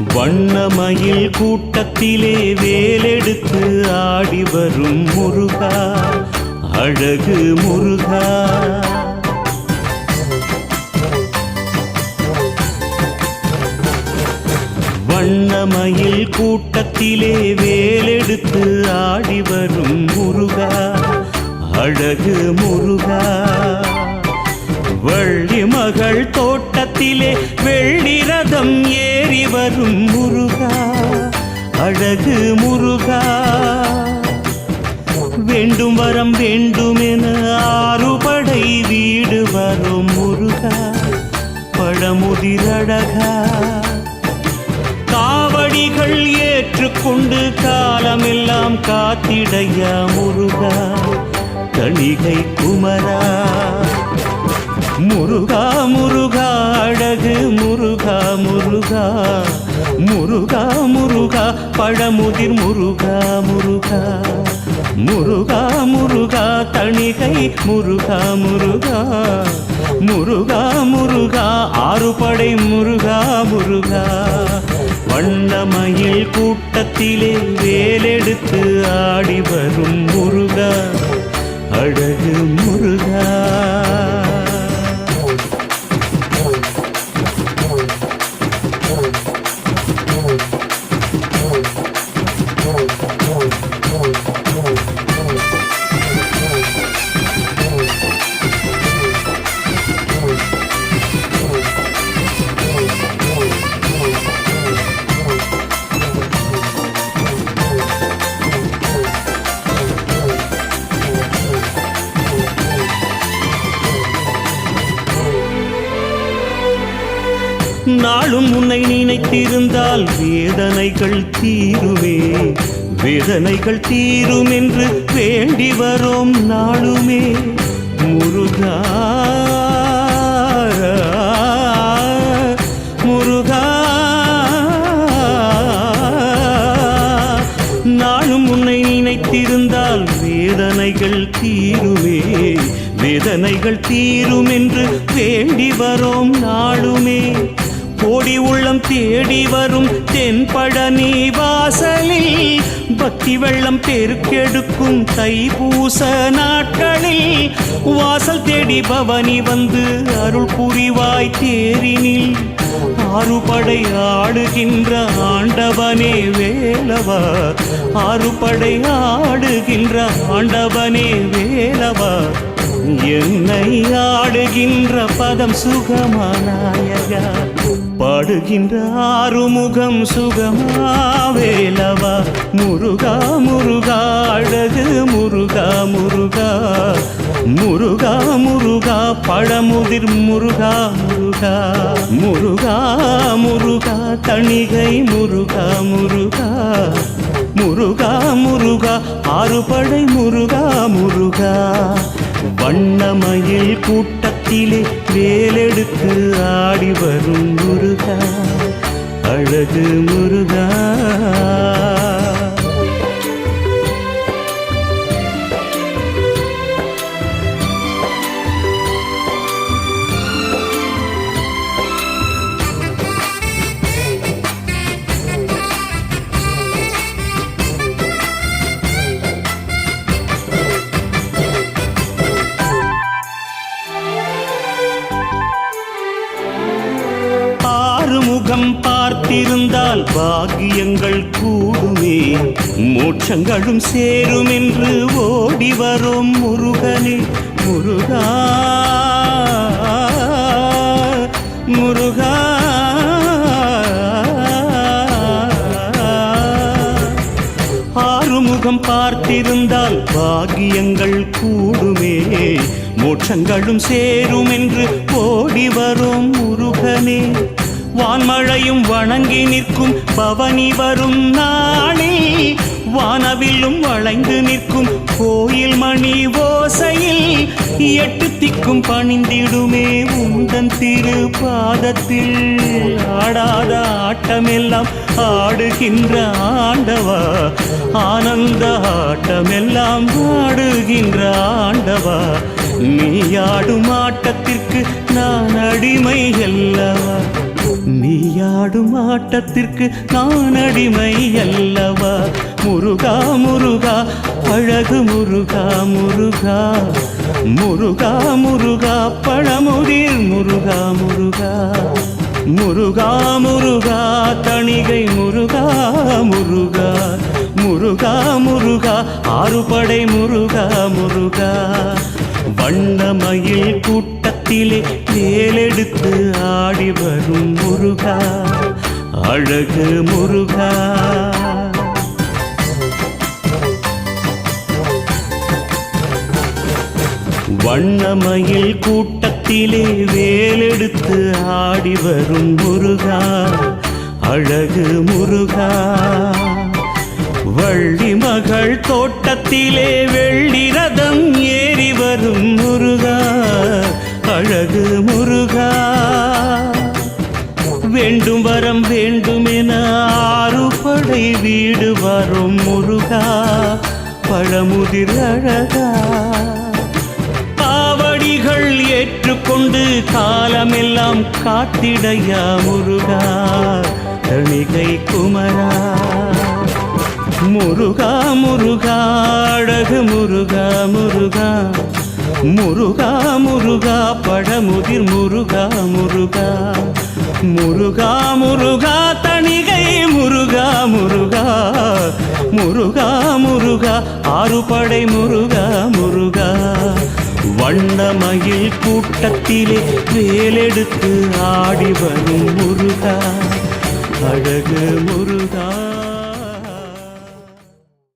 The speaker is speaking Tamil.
வண்ணமயில் கூட்டத்திலே வேலெடுத்து ஆடி வரும் முருகா அழகு முருகா. வண்ணமயில் கூட்டத்திலே வேலெடுத்து ஆடி வரும் முருகா அழகு முருகா. வள்ளி மகள் தோட்டத்திலே வெள்ளி ரதம் ஏ வரும் முருகா அழகு முருகா. வேண்டும் வரம் வேண்டுமென ஆறுபடை வீடு வரும் முருகா பழமுதிரழகா காவடிகள் ஏற்றுக்கொண்டு காலமெல்லாம் காத்திடையா முருகா தணிகை குமரா. முருகா முருகா அழகு முருகா முருகா. முருகா முருகா பழமுதிர் முருகா முருகா. முருகா முருகா தணிகை முருகா முருகா. முருகா முருகா ஆறுபடை முருகா முருகா. வண்ணமயில் கூட்டத்திலே வேலெடுத்து ஆடி வரும் முருகா. அழகு முருகா. நாளும் உன்னை நினைத்திருந்தால் வேதனைகள் தீருமே. வேதனைகள் தீரும் என்று வேண்டி வரோம் நாளுமே. முருகா முருகா. நாளும் உன்னை நினைத்திருந்தால் வேதனைகள் தீருமே. வேதனைகள் தீரும் என்று வேண்டி வரோம் நாளுமே. கோடி உள்ளம் தேடி வரும் தென்பழனி வாசலில் பக்தி வெள்ளம் பெருக்கெடுக்கும் தைப்பூச நாட்களில். வாசல் தேடி பவனி வந்து அருள் புரிவாய் தேரினில். ஆறுபடை ஆடுகின்ற ஆண்டவனே வேலவா ஆறுபடை ஆடுகின்ற ஆண்டவனே வேலவா. என்னை ஆடுகின்ற பதம் சுகமானாயகா பாடுகின்ற ஆறுமுகம் சுகமாவேலவா? முருகா முருகா அழகு முருகா முருகா. முருகா முருகா பழமுதிர் முருகா முருகா. முருகா முருகா தணிகை முருகா முருகா. முருகா முருகா ஆறுபடை முருகா முருகா. வண்ணமயில் கூட்ட கூட்டத்திலே வேலெடுத்து ஆடி வரும் முருகா அழகு முருகா. பாக்கியங்கள் கூடுமே. மோட்சங்களும் சேரும் என்று ஓடி வரும் முருகனே. முருகா முருகா. ஆறுமுகம் பார்த்திருந்தால் பாகியங்கள் கூடுமே. மோட்சங்களும் சேரும் என்று ஓடி வரும் முருகனே. வான்மழையும் வணங்கி நிற்கும் பவனி வரும் நாளில் வானவிலும் வளைந்து நிற்கும் கோயில் மணி ஓசையில் எட்டு திக்கும் பணிந்திடுமே உந்தன் திருபாதத்தில் ஆடாத ஆட்டமெல்லாம் ஆடுகின்ற ஆண்டவா ஆனந்த ஆட்டமெல்லாம் ஆடுகின்ற ஆண்டவா. நீ ஆடும் ஆட்டத்திற்கு நான் அடிமை அல்லவா நீ ஆடும் ஆட்டத்திற்கு நான் அடிமை அல்லவா முருகா முருகா அழகு முருகா முருகா. முருகா முருகா பழமுதிர் முருகா முருகா. முருகா முருகா தணிகை முருகா முருகா. முருகா முருகா ஆறுபடை முருகா முருகா. வண்ணமயில் கூட்டத்திலே தேலெடுத்து ஆடி வரும் முருகா அழகு முருகா. வண்ணமயில் கூட்டத்திலே வேலெடுத்து ஆடி வரும் முருகா அழகு முருகா. வள்ளி மகள் தோட்டத்திலே வெள்ளி ரதம் ஏறி வரும் முருகா அழகு முருகா. வேண்டும் வரம் வேண்டுமென ஆறு படை வீடு வரும் முருகா. பழமுதிர் அழகா. பாவடிகள் ஏற்றுக்கொண்டு காலமெல்லாம் காத்திடையா முருகா. தணிகை குமரா. முருகா முருகா அழகு முருகா முருகா. முருகா முருகா பழமுதிர் முருகா முருகா. முருகா முருகா தணிகை முருகா முருகா. முருகா முருகா ஆறுபடை முருகா முருகா. வண்ணமயில் கூட்டத்திலே வேலெடுத்து ஆடி வரும் முருகா. அழகு முருகா.